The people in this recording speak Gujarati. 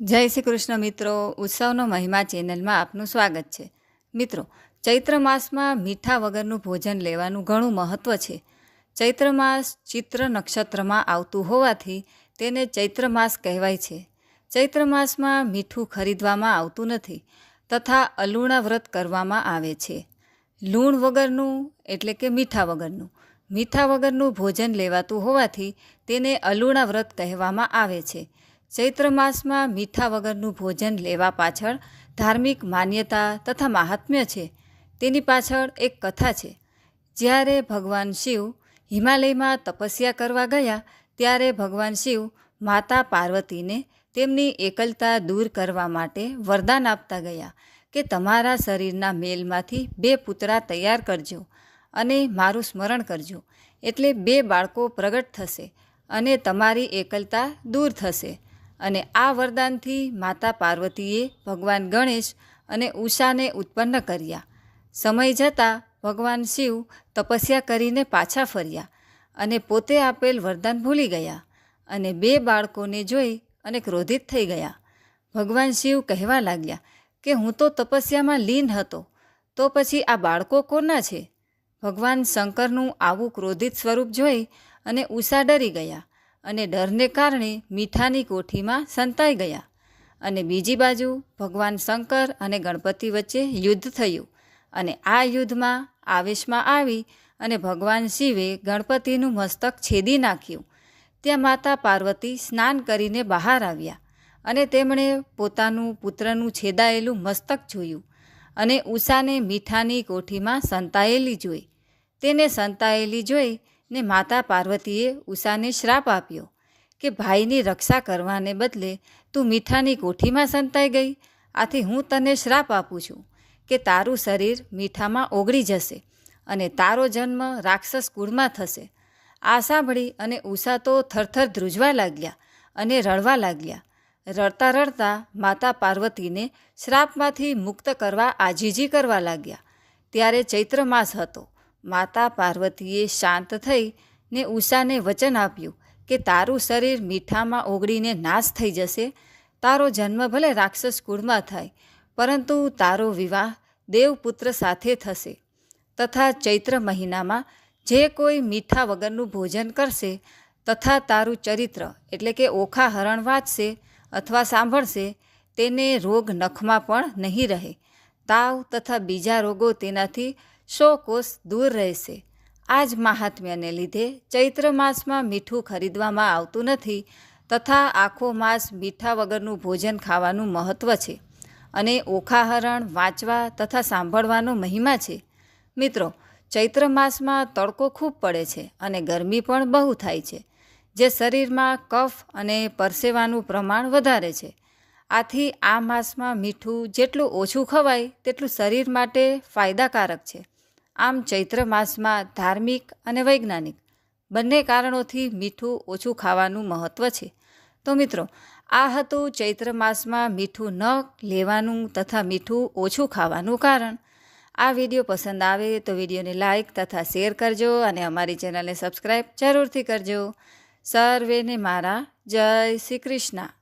જય શ્રી કૃષ્ણ મિત્રો, ઉત્સવનો મહિમા ચેનલમાં આપનું સ્વાગત છે. મિત્રો, ચૈત્ર માસમાં મીઠા વગરનું ભોજન લેવાનું ઘણું મહત્ત્વ છે. ચૈત્ર માસ ચિત્ર નક્ષત્રમાં આવતું હોવાથી તેને ચૈત્ર માસ કહેવાય છે. ચૈત્ર માસમાં મીઠું ખરીદવામાં આવતું નથી તથા અલુણા વ્રત કરવામાં આવે છે. લૂણ વગરનું એટલે કે મીઠા વગરનું. મીઠા વગરનું ભોજન લેવાતું હોવાથી તેને અલુણા વ્રત કહેવામાં આવે છે. ચૈત્ર માસમાં મીઠા વગરનું ભોજન લેવા પાછળ ધાર્મિક માન્યતા તથા મહાત્મ્ય છે. તેની પાછળ એક કથા છે. જ્યારે ભગવાન શિવ હિમાલયમાં તપસ્યા કરવા ગયા, ત્યારે ભગવાન શિવ માતા પાર્વતીને તેમની એકલતા દૂર કરવા માટે વરદાન આપતા ગયા કે તમારા શરીરના મેલમાંથી બે પુતળા તૈયાર કરજો અને મારું સ્મરણ કરજો. એટલે બે બાળકો પ્રગટ થશે અને તમારી એકલતા દૂર થશે. અને આ વરદાનથી માતા પાર્વતીએ ભગવાન ગણેશ અને ઉષાને ઉત્પન્ન કર્યા. સમય જતાં ભગવાન શિવ તપસ્યા કરીને પાછા ફર્યા અને પોતે આપેલ વરદાન ભૂલી ગયા અને બે બાળકોને જોઈ અને ક્રોધિત થઈ ગયા. ભગવાન શિવ કહેવા લાગ્યા કે, હું તો તપસ્યામાં લીન હતો, તો પછી આ બાળકો કોના છે? ભગવાન શંકરનું આવું ક્રોધિત સ્વરૂપ જોઈ અને ઉષા ડરી ગયા. અને ડરને કારણે મીઠાની કોઠીમાં સંતાઈ ગયા. અને બીજી બાજુ ભગવાન શંકર અને ગણપતિ વચ્ચે યુદ્ધ થયું અને આ યુદ્ધમાં આવેશમાં આવી અને ભગવાન શિવે ગણપતિનું મસ્તક છેદી નાખ્યું. ત્યાં માતા પાર્વતી સ્નાન કરીને બહાર આવ્યા અને તેમણે પોતાનું પુત્રનું છેદાયેલું મસ્તક જોયું અને ઉષાને મીઠાની કોઠીમાં સંતાયેલી જોઈ. તેને સંતાયેલી જોઈ ને માતા પાર્વતીએ ઉષાને શ્રાપ આપ્યો કે ભાઈની રક્ષા કરવાને બદલે તું મીઠાની કોઠીમાં સંતાઈ ગઈ. આથી હું તને શ્રાપ આપું છું કે તારું શરીર મીઠામાં ઓગળી જશે અને તારો જન્મ રાક્ષસ કુળમાં થશે. આ સાંભળી અને ઉષા તો થરથર ધ્રુજવા લાગ્યા અને રડવા લાગ્યા. રડતા રડતા માતા પાર્વતીને શ્રાપમાંથી મુક્ત કરવા આજીજી કરવા લાગ્યા. ત્યારે ચૈત્ર માસ હતો. માતા પાર્વતીએ શાંત થઈ ને ઉષાને વચન આપ્યું કે તારું શરીર મીઠામાં ઓગળીને નાશ થઈ જશે. તારો જન્મ ભલે રાક્ષસ કુળમાં થાય, પરંતુ તારો વિવાહ દેવપુત્ર સાથે થશે. તથા ચૈત્ર મહિનામાં જે કોઈ મીઠા વગરનું ભોજન કરશે, તથા તારું ચરિત્ર, એટલે કે ઓખા હરણ વાંચશે અથવા સાંભળશે, તેને રોગ નખમાં પણ નહીં રહે. તાવ તથા બીજા રોગો તેનાથી સો કોષ દૂર રહેશે. આ જ મહાત્મ્યને લીધે ચૈત્ર માસમાં મીઠું ખરીદવામાં આવતું નથી તથા આખો માસ મીઠા વગરનું ભોજન ખાવાનું મહત્ત્વ છે અને ઓખાહરણ વાંચવા તથા સાંભળવાનો મહિમા છે. મિત્રો, ચૈત્ર માસમાં તડકો ખૂબ પડે છે અને ગરમી પણ બહુ થાય છે, જે શરીરમાં કફ અને પરસેવાનું પ્રમાણ વધારે છે. આથી આ માસમાં મીઠું જેટલું ઓછું ખવાય તેટલું શરીર માટે ફાયદાકારક છે. આમ ચૈત્ર માસમાં ધાર્મિક અને વૈજ્ઞાનિક. બંને કારણોથી મીઠું ઓછું ખાવાનું મહત્ત્વ છે. તો મિત્રો, આ હતું ચૈત્ર માસમાં મીઠું ન લેવાનું તથા મીઠું ઓછું ખાવાનું કારણ. આ વીડિયો પસંદ આવે તો વિડીયોને લાઇક તથા શેર કરજો અને અમારી ચેનલને સબસ્ક્રાઈબ જરૂરથી કરજો. સર્વેને મારા. જય શ્રી કૃષ્ણ.